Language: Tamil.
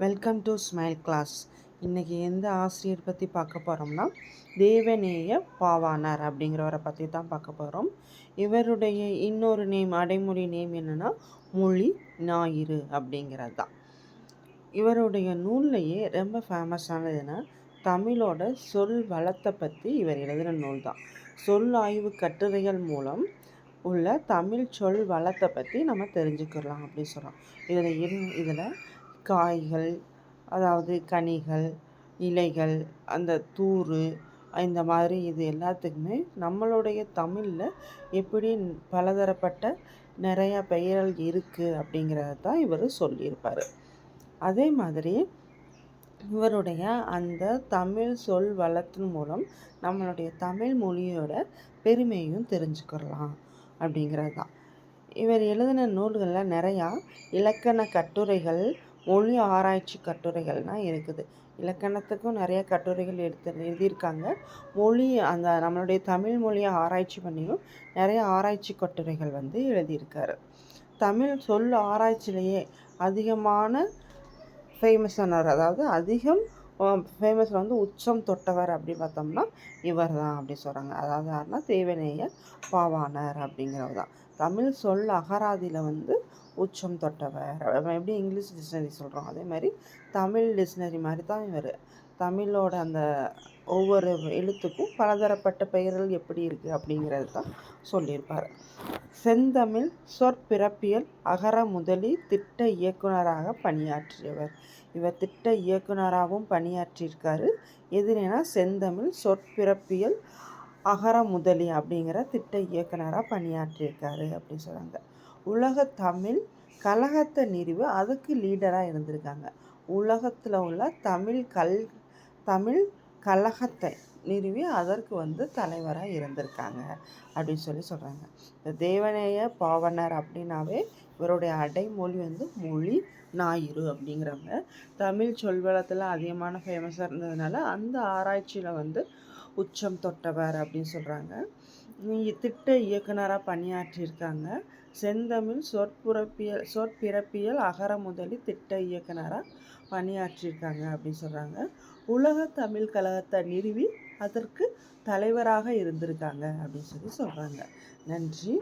வெல்கம் டு ஸ்மைல் கிளாஸ் இன்றைக்கி எந்த ஆசிரியர் பற்றி பார்க்க போகிறோம்னா தேவநேய பாவானார் அப்படிங்கிறவரை பற்றி தான் பார்க்க போகிறோம் இவருடைய இன்னொரு நேம் அடைமொழி நேம் என்னென்னா மொழி ஞாயிறு அப்படிங்கிறது தான். இவருடைய நூல்லையே ரொம்ப ஃபேமஸானதுன்னா தமிழோட சொல் வளத்தை பற்றி இவர் எழுதின நூல் தான். சொல் ஆய்வு கட்டுரைகள் மூலம் உள்ள தமிழ் சொல் வளத்தை பற்றி நம்ம தெரிஞ்சுக்கலாம் அப்படின்னு சொல்கிறோம் இதில் இதில் காய்கள் அதாவது கனிகள் இலைகள் அந்த தூர் இந்த மாதிரி இது எல்லாத்துக்குமே நம்மளுடைய தமிழில் எப்படி பலதரப்பட்ட நிறையா பெயர்கள் இருக்குது அப்படிங்கிறத தான் இவர் சொல்லியிருப்பார். அதே மாதிரி இவருடைய அந்த தமிழ் சொல் வளத்தின் மூலம் நம்மளுடைய தமிழ் மொழியோட பெருமையும் தெரிஞ்சுக்கிறலாம் அப்படிங்கிறது தான் இவர் எழுதின நூல்களில் நிறையா இலக்கண கட்டுரைகள் மொழி ஆராய்ச்சி கட்டுரைகள்னால் இருக்குது. இலக்கணத்துக்கும் நிறைய கட்டுரைகள் எடுத்து எழுதியிருக்காங்க. மொழி அந்த நம்மளுடைய தமிழ் மொழியை ஆராய்ச்சி பண்ணியும் நிறைய ஆராய்ச்சி கட்டுரைகள் வந்து எழுதியிருக்காரு. தமிழ் சொல் ஆராய்ச்சியிலேயே அதிகமான ஃபேமஸானவர் அதாவது அதிகம் ஃபேமஸில் வந்து உச்சம் தொட்டவர் அப்படின்னு பார்த்தோம்னா இவர் தான் அப்படி சொல்கிறாங்க அதாவது யாருன்னா தேவநேயர் பாவாணர் அப்படிங்கிறவர் தான் தமிழ் சொல் அகராதியில் வந்து உச்சம் தொட்டவர் எப்படி இங்கிலீஷ் டிக்ஷனரி சொல்கிறோம் அதே மாதிரி தமிழ் டிக்ஷனரி மாதிரி தான் இவர். தமிழோட அந்த ஒவ்வொரு எழுத்துக்கும் பலதரப்பட்ட பெயர்கள் எப்படி இருக்குது அப்படிங்கிறது தான் சொல்லியிருப்பார். செந்தமிழ் சொற்பிறப்பியல் அகர முதலி திட்ட இயக்குனராக பணியாற்றியவர். இவர் திட்ட இயக்குனராகவும் பணியாற்றியிருக்காரு. எதுனா செந்தமிழ் சொற்பிறப்பியல் அகர முதலி அப்படிங்கிற திட்ட இயக்குனராக பணியாற்றியிருக்காரு அப்படின்னு சொல்கிறாங்க உலக தமிழ் கழகத்தை நிறுவு அதுக்கு லீடராக இருந்திருக்காங்க. உலகத்தில் உள்ள தமிழ் கல் தமிழ் கழகத்தை நிறுவி அதற்கு வந்து தலைவராக இருந்திருக்காங்க அப்படின்னு சொல்லி சொல்கிறாங்க இந்த தேவநேய பாவனர் அப்படின்னாவே இவருடைய அடைமொழி வந்து மொழி ஞாயிறு அப்படிங்கிறவங்க. தமிழ் சொல்வளத்தில் அதிகமான ஃபேமஸாக இருந்ததுனால அந்த ஆராய்ச்சியில் வந்து உச்சம் தொட்டவர் அப்படின்னு சொல்கிறாங்க திட்ட இயக்குனராக பணியாற்றியிருக்காங்க. செந்தமிழ் சொற்புறப்பியல் சொற்பிறப்பியல் அகர முதலி திட்ட இயக்குனராக பணியாற்றியிருக்காங்க அப்படின்னு சொல்கிறாங்க உலக தமிழ் கழகத்தை நிறுவி அதற்கு தலைவராக இருந்திருக்காங்க அப்படின்னு சொல்லி சொல்கிறாங்க நன்றி.